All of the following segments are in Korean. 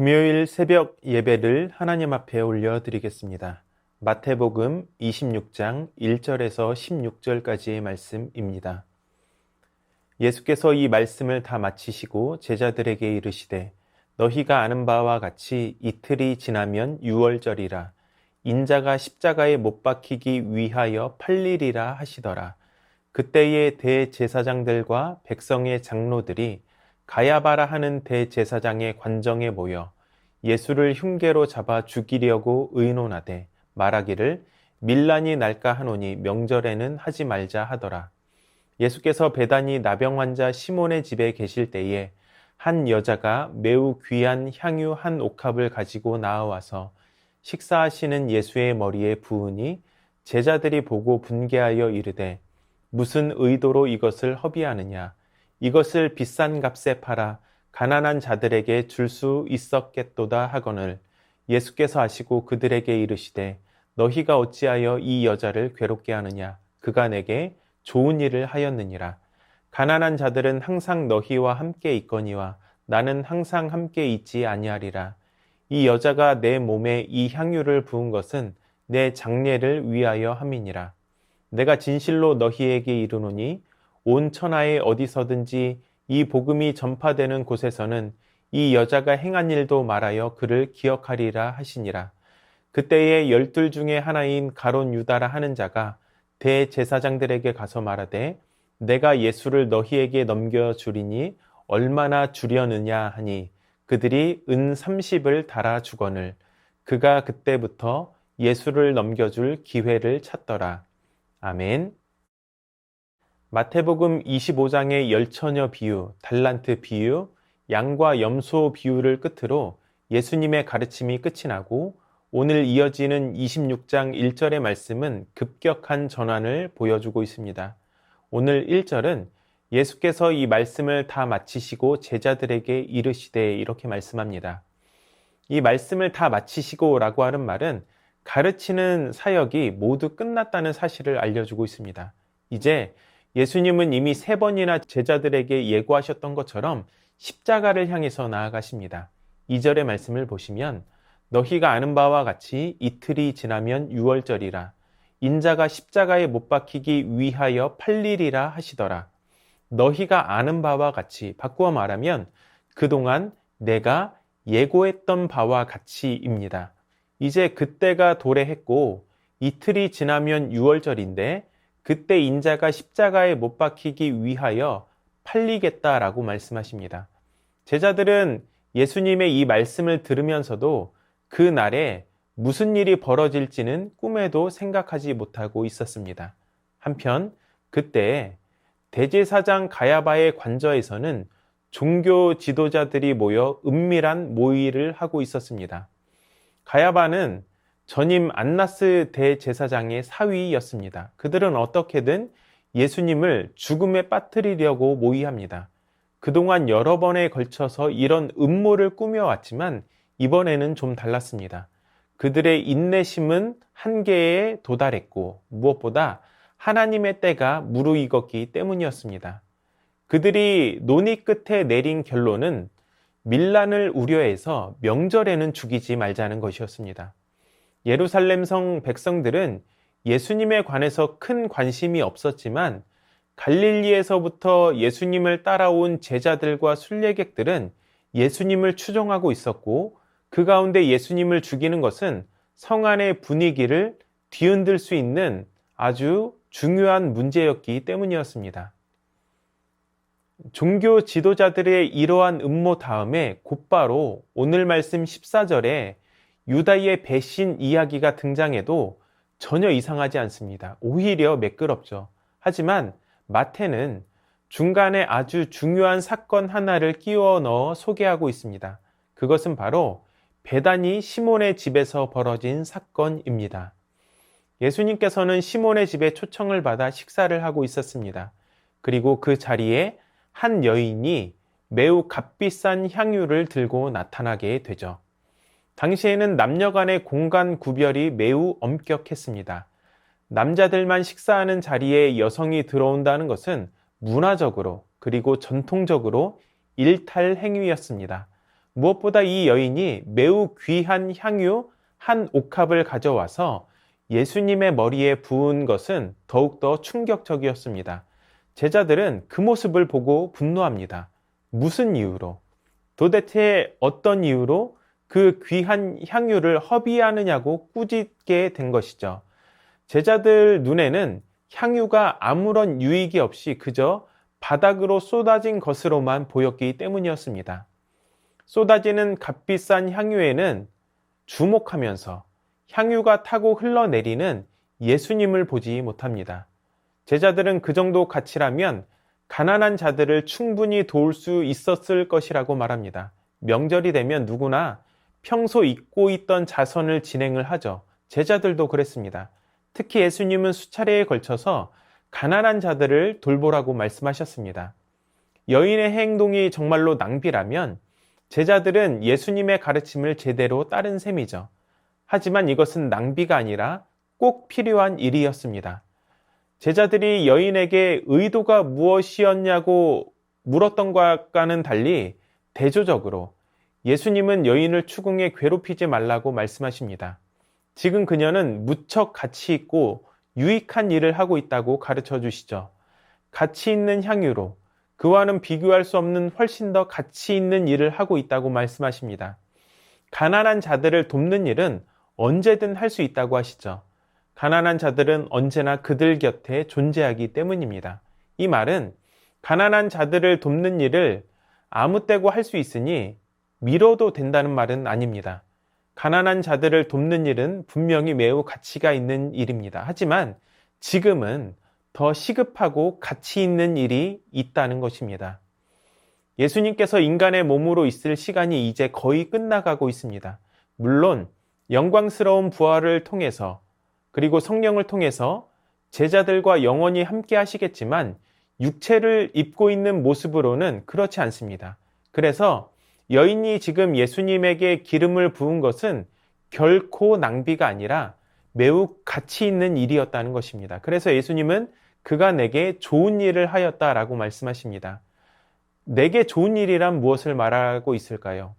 금요일 새벽 예배를 하나님 앞에 올려드리겠습니다. 마태복음 26장 1절에서 16절까지의 말씀입니다. 예수께서 이 말씀을 다 마치시고 제자들에게 이르시되 너희가 아는 바와 같이 이틀이 지나면 유월절이라 인자가 십자가에 못 박히기 위하여 팔리리라 하시더라. 그때의 대제사장들과 백성의 장로들이 가야바라 하는 대제사장의 관정에 모여 예수를 흉계로 잡아 죽이려고 의논하되 말하기를 밀란이 날까 하노니 명절에는 하지 말자 하더라. 예수께서 배단이 나병 환자 시몬의 집에 계실 때에 한 여자가 매우 귀한 향유 한 옥합을 가지고 나와서 식사하시는 예수의 머리에 부으니 제자들이 보고 분개하여 이르되 무슨 의도로 이것을 허비하느냐 이것을 비싼 값에 팔아 가난한 자들에게 줄 수 있었겠도다 하거늘 예수께서 아시고 그들에게 이르시되 너희가 어찌하여 이 여자를 괴롭게 하느냐? 그가 내게 좋은 일을 하였느니라. 가난한 자들은 항상 너희와 함께 있거니와 나는 항상 함께 있지 아니하리라. 이 여자가 내 몸에 이 향유를 부은 것은 내 장례를 위하여 함이니라. 내가 진실로 너희에게 이르노니 온 천하에 어디서든지 이 복음이 전파되는 곳에서는 이 여자가 행한 일도 말하여 그를 기억하리라 하시니라. 그때에 열둘 중에 하나인 가론 유다라 하는 자가 대제사장들에게 가서 말하되 내가 예수를 너희에게 넘겨 주리니 얼마나 주려느냐 하니 그들이 은 30을 달아 주거늘 그가 그때부터 예수를 넘겨줄 기회를 찾더라. 아멘. 마태복음 25장의 열처녀 비유, 달란트 비유, 양과 염소 비유를 끝으로 예수님의 가르침이 끝이 나고 오늘 이어지는 26장 1절의 말씀은 급격한 전환을 보여주고 있습니다. 오늘 1절은 예수께서 이 말씀을 다 마치시고 제자들에게 이르시되 이렇게 말씀합니다. 이 말씀을 다 마치시고 라고 하는 말은 가르치는 사역이 모두 끝났다는 사실을 알려주고 있습니다. 이제 예수님은 이미 세 번이나 제자들에게 예고하셨던 것처럼 십자가를 향해서 나아가십니다. 2절의 말씀을 보시면 너희가 아는 바와 같이 이틀이 지나면 유월절이라 인자가 십자가에 못 박히기 위하여 팔리리라 하시더라. 너희가 아는 바와 같이 바꾸어 말하면 그동안 내가 예고했던 바와 같이입니다. 이제 그때가 도래했고 이틀이 지나면 유월절인데 그때 인자가 십자가에 못 박히기 위하여 팔리겠다라고 말씀하십니다. 제자들은 예수님의 이 말씀을 들으면서도 그 날에 무슨 일이 벌어질지는 꿈에도 생각하지 못하고 있었습니다. 한편 그때 대제사장 가야바의 관저에서는 종교 지도자들이 모여 은밀한 모의를 하고 있었습니다. 가야바는 전임 안나스 대제사장의 사위였습니다. 그들은 어떻게든 예수님을 죽음에 빠뜨리려고 모의합니다. 그동안 여러 번에 걸쳐서 이런 음모를 꾸며왔지만 이번에는 좀 달랐습니다. 그들의 인내심은 한계에 도달했고 무엇보다 하나님의 때가 무르익었기 때문이었습니다. 그들이 논의 끝에 내린 결론은 밀란을 우려해서 명절에는 죽이지 말자는 것이었습니다. 예루살렘 성 백성들은 예수님에 관해서 큰 관심이 없었지만 갈릴리에서부터 예수님을 따라온 제자들과 순례객들은 예수님을 추종하고 있었고 그 가운데 예수님을 죽이는 것은 성 안의 분위기를 뒤흔들 수 있는 아주 중요한 문제였기 때문이었습니다. 종교 지도자들의 이러한 음모 다음에 곧바로 오늘 말씀 14절에 유다의 배신 이야기가 등장해도 전혀 이상하지 않습니다. 오히려 매끄럽죠. 하지만 마태는 중간에 아주 중요한 사건 하나를 끼워 넣어 소개하고 있습니다. 그것은 바로 배단이 시몬의 집에서 벌어진 사건입니다. 예수님께서는 시몬의 집에 초청을 받아 식사를 하고 있었습니다. 그리고 그 자리에 한 여인이 매우 값비싼 향유를 들고 나타나게 되죠. 당시에는 남녀 간의 공간 구별이 매우 엄격했습니다. 남자들만 식사하는 자리에 여성이 들어온다는 것은 문화적으로 그리고 전통적으로 일탈 행위였습니다. 무엇보다 이 여인이 매우 귀한 향유 한 옥합을 가져와서 예수님의 머리에 부은 것은 더욱더 충격적이었습니다. 제자들은 그 모습을 보고 분노합니다. 무슨 이유로? 도대체 어떤 이유로 그 귀한 향유를 허비하느냐고 꾸짖게 된 것이죠. 제자들 눈에는 향유가 아무런 유익이 없이 그저 바닥으로 쏟아진 것으로만 보였기 때문이었습니다. 쏟아지는 값비싼 향유에는 주목하면서 향유가 타고 흘러내리는 예수님을 보지 못합니다. 제자들은 그 정도 가치라면 가난한 자들을 충분히 도울 수 있었을 것이라고 말합니다. 명절이 되면 누구나 평소 잊고 있던 자선을 진행을 하죠. 제자들도 그랬습니다. 특히 예수님은 수차례에 걸쳐서 가난한 자들을 돌보라고 말씀하셨습니다. 여인의 행동이 정말로 낭비라면 제자들은 예수님의 가르침을 제대로 따른 셈이죠. 하지만 이것은 낭비가 아니라 꼭 필요한 일이었습니다. 제자들이 여인에게 의도가 무엇이었냐고 물었던 것과는 달리 대조적으로 예수님은 여인을 추궁해 괴롭히지 말라고 말씀하십니다. 지금 그녀는 무척 가치 있고 유익한 일을 하고 있다고 가르쳐 주시죠. 가치 있는 향유로 그와는 비교할 수 없는 훨씬 더 가치 있는 일을 하고 있다고 말씀하십니다. 가난한 자들을 돕는 일은 언제든 할 수 있다고 하시죠. 가난한 자들은 언제나 그들 곁에 존재하기 때문입니다. 이 말은 가난한 자들을 돕는 일을 아무 때고 할 수 있으니 미뤄도 된다는 말은 아닙니다. 가난한 자들을 돕는 일은 분명히 매우 가치가 있는 일입니다. 하지만 지금은 더 시급하고 가치 있는 일이 있다는 것입니다. 예수님께서 인간의 몸으로 있을 시간이 이제 거의 끝나가고 있습니다. 물론 영광스러운 부활을 통해서 그리고 성령을 통해서 제자들과 영원히 함께 하시겠지만 육체를 입고 있는 모습으로는 그렇지 않습니다. 그래서 여인이 지금 예수님에게 기름을 부은 것은 결코 낭비가 아니라 매우 가치 있는 일이었다는 것입니다. 그래서 예수님은 그가 내게 좋은 일을 하였다라고 말씀하십니다. 내게 좋은 일이란 무엇을 말하고 있을까요?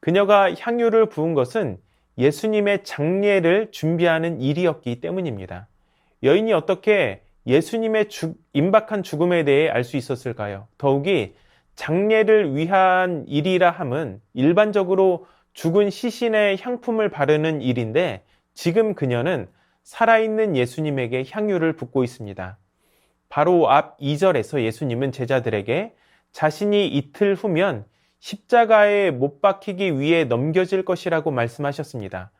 그녀가 향유를 부은 것은 예수님의 장례를 준비하는 일이었기 때문입니다. 여인이 어떻게 예수님의 주, 임박한 죽음에 대해 알 수 있었을까요? 더욱이 장례를 위한 일이라 함은 일반적으로 죽은 시신의 향품을 바르는 일인데 지금 그녀는 살아있는 예수님에게 향유를 붓고 있습니다. 바로 앞 2절에서 예수님은 제자들에게 자신이 이틀 후면 십자가에 못 박히기 위해 넘겨질 것이라고 말씀하셨습니다.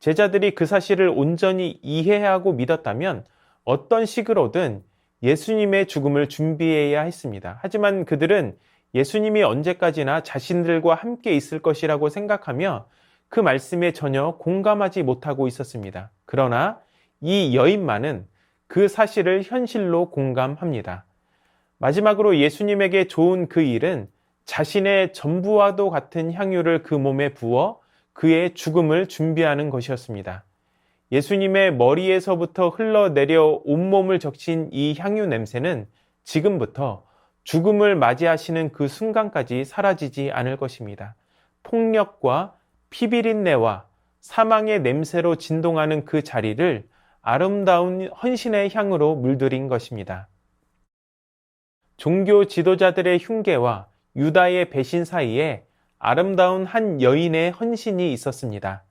제자들이 그 사실을 온전히 이해하고 믿었다면 어떤 식으로든 예수님의 죽음을 준비해야 했습니다. 하지만 그들은 예수님이 언제까지나 자신들과 함께 있을 것이라고 생각하며 그 말씀에 전혀 공감하지 못하고 있었습니다. 그러나 이 여인만은 그 사실을 현실로 공감합니다. 마지막으로 예수님에게 좋은 그 일은 자신의 전부와도 같은 향유를 그 몸에 부어 그의 죽음을 준비하는 것이었습니다. 예수님의 머리에서부터 흘러내려 온몸을 적신 이 향유 냄새는 지금부터 죽음을 맞이하시는 그 순간까지 사라지지 않을 것입니다. 폭력과 피비린내와 사망의 냄새로 진동하는 그 자리를 아름다운 헌신의 향으로 물들인 것입니다. 종교 지도자들의 흉계와 유다의 배신 사이에 아름다운 한 여인의 헌신이 있었습니다.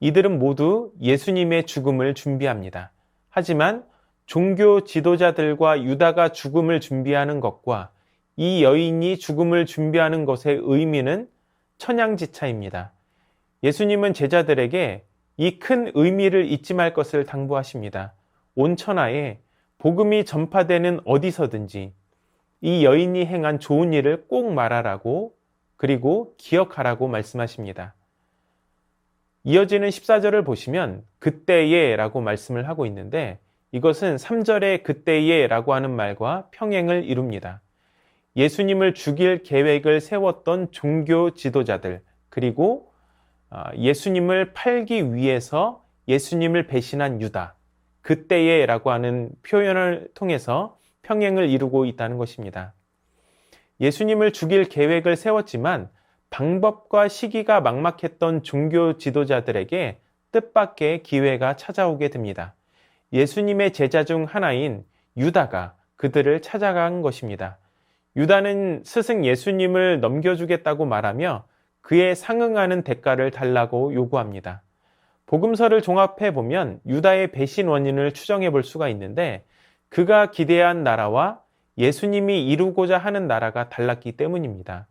이들은 모두 예수님의 죽음을 준비합니다. 하지만 종교 지도자들과 유다가 죽음을 준비하는 것과 이 여인이 죽음을 준비하는 것의 의미는 천양지차입니다. 예수님은 제자들에게 이 큰 의미를 잊지 말 것을 당부하십니다. 온 천하에 복음이 전파되는 어디서든지 이 여인이 행한 좋은 일을 꼭 말하라고 그리고 기억하라고 말씀하십니다. 이어지는 14절을 보시면 그때에 라고 말씀을 하고 있는데 이것은 3절의 그때에 라고 하는 말과 평행을 이룹니다. 예수님을 죽일 계획을 세웠던 종교 지도자들, 그리고 아, 예수님을 팔기 위해서 예수님을 배신한 유다, 그때에 라고 하는 표현을 통해서 평행을 이루고 있다는 것입니다. 예수님을 죽일 계획을 세웠지만 방법과 시기가 막막했던 종교 지도자들에게 뜻밖의 기회가 찾아오게 됩니다. 예수님의 제자 중 하나인 유다가 그들을 찾아간 것입니다. 유다는 스승 예수님을 넘겨주겠다고 말하며 그에 상응하는 대가를 달라고 요구합니다. 복음서를 종합해 보면 유다의 배신 원인을 추정해 볼 수가 있는데 그가 기대한 나라와 예수님이 이루고자 하는 나라가 달랐기 때문입니다.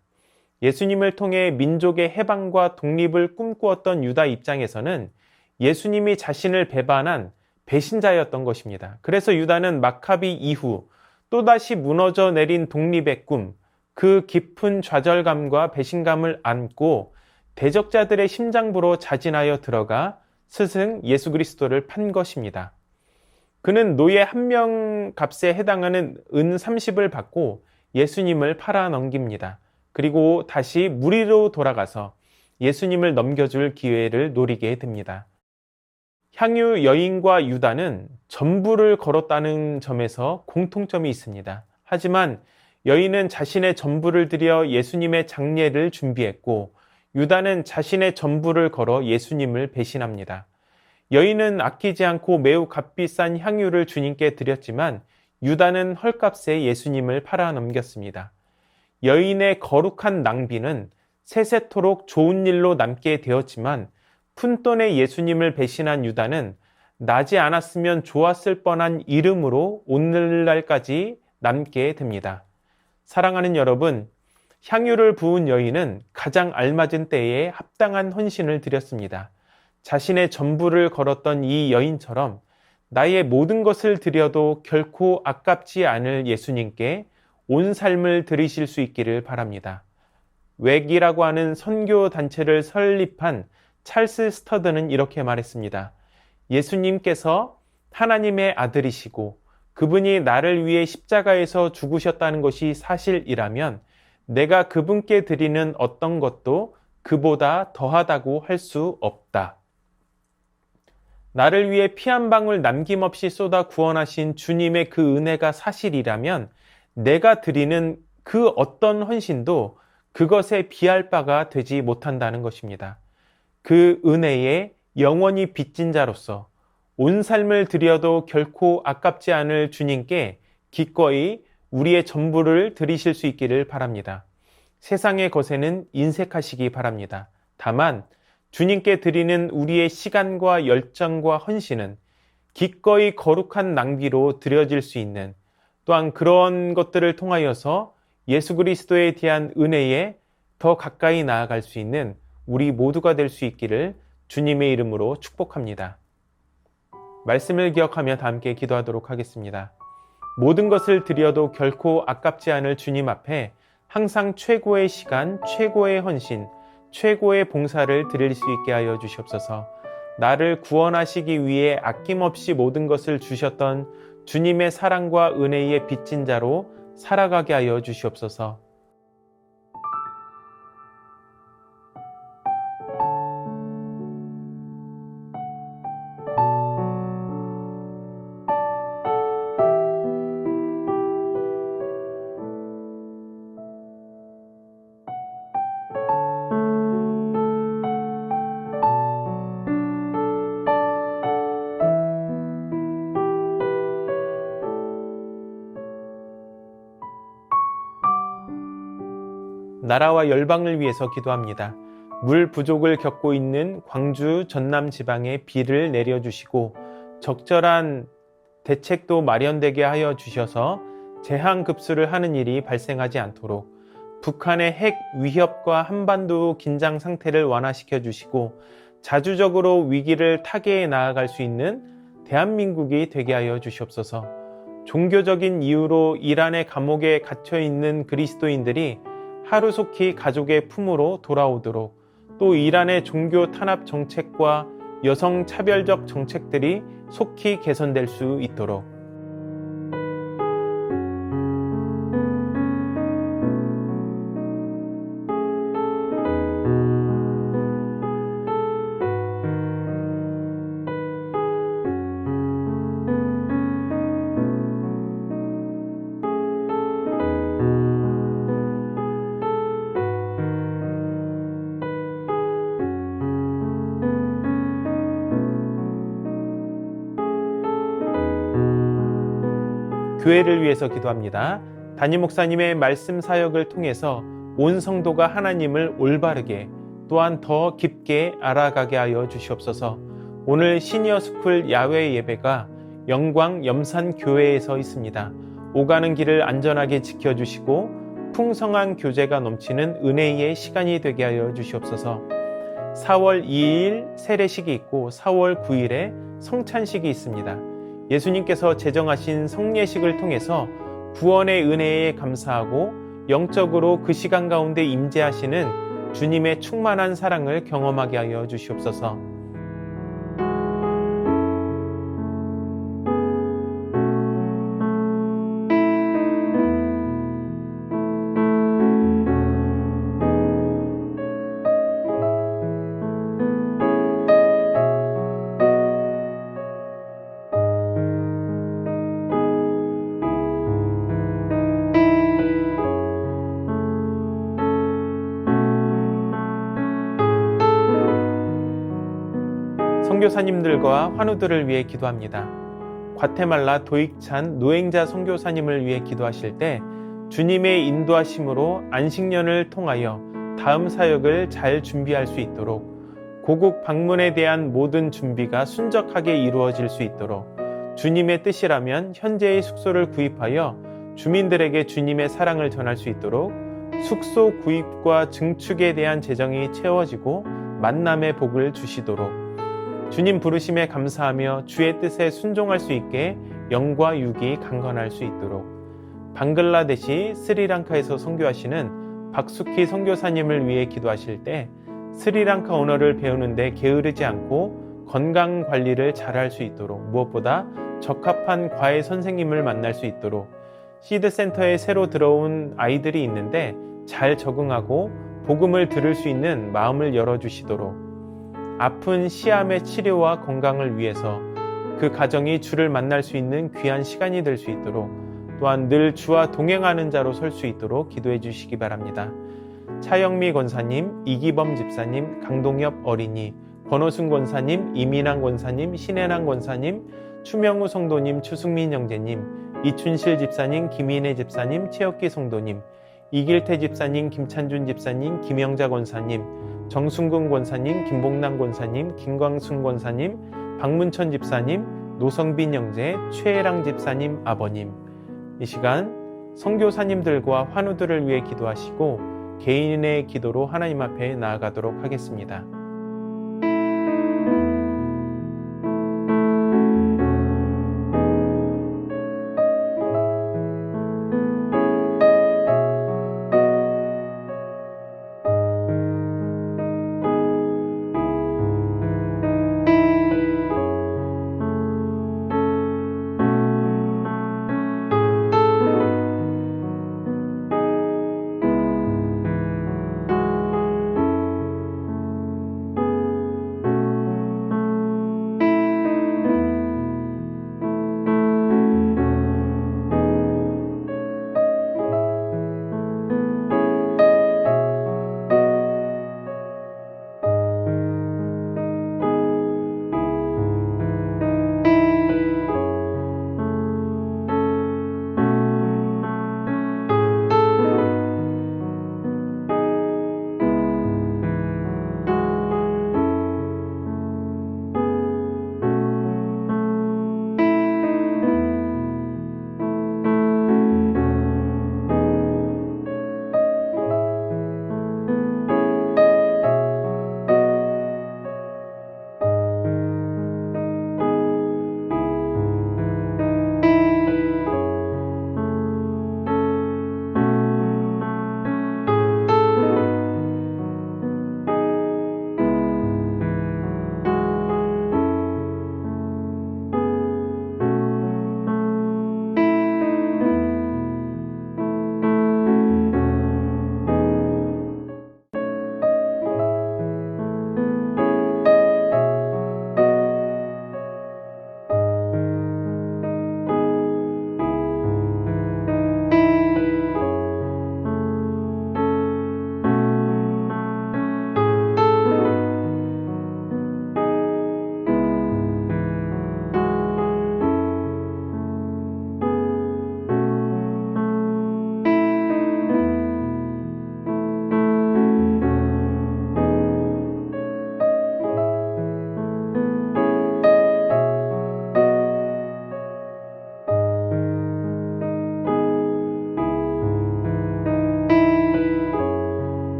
예수님을 통해 민족의 해방과 독립을 꿈꾸었던 유다 입장에서는 예수님이 자신을 배반한 배신자였던 것입니다. 그래서 유다는 마카비 이후 또다시 무너져 내린 독립의 꿈, 그 깊은 좌절감과 배신감을 안고 대적자들의 심장부로 자진하여 들어가 스승 예수 그리스도를 판 것입니다. 그는 노예 한 명 값에 해당하는 은 30을 받고 예수님을 팔아 넘깁니다. 그리고 다시 무리로 돌아가서 예수님을 넘겨줄 기회를 노리게 됩니다. 향유 여인과 유다는 전부를 걸었다는 점에서 공통점이 있습니다. 하지만 여인은 자신의 전부를 들여 예수님의 장례를 준비했고 유다는 자신의 전부를 걸어 예수님을 배신합니다. 여인은 아끼지 않고 매우 값비싼 향유를 주님께 드렸지만 유다는 헐값에 예수님을 팔아 넘겼습니다. 여인의 거룩한 낭비는 세세토록 좋은 일로 남게 되었지만 푼돈의 예수님을 배신한 유다는 나지 않았으면 좋았을 뻔한 이름으로 오늘날까지 남게 됩니다. 사랑하는 여러분, 향유를 부은 여인은 가장 알맞은 때에 합당한 헌신을 드렸습니다. 자신의 전부를 걸었던 이 여인처럼 나의 모든 것을 드려도 결코 아깝지 않을 예수님께 온 삶을 드리실 수 있기를 바랍니다. 웩이라고 하는 선교 단체를 설립한 찰스 스터드는 이렇게 말했습니다. 예수님께서 하나님의 아들이시고 그분이 나를 위해 십자가에서 죽으셨다는 것이 사실이라면 내가 그분께 드리는 어떤 것도 그보다 더하다고 할 수 없다. 나를 위해 피 한 방울 남김없이 쏟아 구원하신 주님의 그 은혜가 사실이라면 내가 드리는 그 어떤 헌신도 그것에 비할 바가 되지 못한다는 것입니다. 그 은혜에 영원히 빚진 자로서 온 삶을 드려도 결코 아깝지 않을 주님께 기꺼이 우리의 전부를 드리실 수 있기를 바랍니다. 세상의 것에는 인색하시기 바랍니다. 다만 주님께 드리는 우리의 시간과 열정과 헌신은 기꺼이 거룩한 낭비로 드려질 수 있는 또한 그런 것들을 통하여서 예수 그리스도에 대한 은혜에 더 가까이 나아갈 수 있는 우리 모두가 될 수 있기를 주님의 이름으로 축복합니다. 말씀을 기억하며 다 함께 기도하도록 하겠습니다. 모든 것을 드려도 결코 아깝지 않을 주님 앞에 항상 최고의 시간, 최고의 헌신, 최고의 봉사를 드릴 수 있게 하여 주시옵소서. 나를 구원하시기 위해 아낌없이 모든 것을 주셨던 주님의 사랑과 은혜의 빚진 자로 살아가게 하여 주시옵소서. 나라와 열방을 위해서 기도합니다. 물 부족을 겪고 있는 광주 전남 지방에 비를 내려주시고 적절한 대책도 마련되게 하여 주셔서 재앙 급수를 하는 일이 발생하지 않도록 북한의 핵 위협과 한반도 긴장 상태를 완화시켜 주시고 자주적으로 위기를 타개해 나아갈 수 있는 대한민국이 되게 하여 주시옵소서. 종교적인 이유로 이란의 감옥에 갇혀 있는 그리스도인들이 하루속히 가족의 품으로 돌아오도록 또 이란의 종교 탄압 정책과 여성 차별적 정책들이 속히 개선될 수 있도록 교회를 위해서 기도합니다. 담임 목사님의 말씀 사역을 통해서 온 성도가 하나님을 올바르게 또한 더 깊게 알아가게 하여 주시옵소서. 오늘 시니어 스쿨 야외 예배가 영광 염산 교회에서 있습니다. 오가는 길을 안전하게 지켜 주시고 풍성한 교제가 넘치는 은혜의 시간이 되게 하여 주시옵소서. 4월 2일 세례식이 있고 4월 9일에 성찬식이 있습니다. 예수님께서 제정하신 성례식을 통해서 구원의 은혜에 감사하고 영적으로 그 시간 가운데 임재하시는 주님의 충만한 사랑을 경험하게 하여 주시옵소서. 선교사님들과 환우들을 위해 기도합니다. 과테말라 도익찬 노행자 선교사님을 위해 기도하실 때 주님의 인도하심으로 안식년을 통하여 다음 사역을 잘 준비할 수 있도록 고국 방문에 대한 모든 준비가 순적하게 이루어질 수 있도록 주님의 뜻이라면 현재의 숙소를 구입하여 주민들에게 주님의 사랑을 전할 수 있도록 숙소 구입과 증축에 대한 재정이 채워지고 만남의 복을 주시도록 주님 부르심에 감사하며 주의 뜻에 순종할 수 있게 영과 육이 강건할 수 있도록. 방글라데시 스리랑카에서 선교하시는 박수키 선교사님을 위해 기도하실 때 스리랑카 언어를 배우는데 게으르지 않고 건강 관리를 잘할 수 있도록 무엇보다 적합한 과외 선생님을 만날 수 있도록 시드 센터에 새로 들어온 아이들이 있는데 잘 적응하고 복음을 들을 수 있는 마음을 열어 주시도록 아픈 시암의 치료와 건강을 위해서 그 가정이 주를 만날 수 있는 귀한 시간이 될 수 있도록 또한 늘 주와 동행하는 자로 설 수 있도록 기도해 주시기 바랍니다. 차영미 권사님, 이기범 집사님, 강동엽 어린이, 권호순 권사님, 이민환 권사님, 신혜남 권사님, 추명우 성도님, 추승민 형제님, 이춘실 집사님, 김인혜 집사님, 최혁기 성도님, 이길태 집사님, 김찬준 집사님, 김영자 권사님, 정순근 권사님, 김봉남 권사님, 김광순 권사님, 박문천 집사님, 노성빈 형제, 최혜랑 집사님 아버님. 이 시간 성교사님들과 환우들을 위해 기도하시고 개인의 기도로 하나님 앞에 나아가도록 하겠습니다.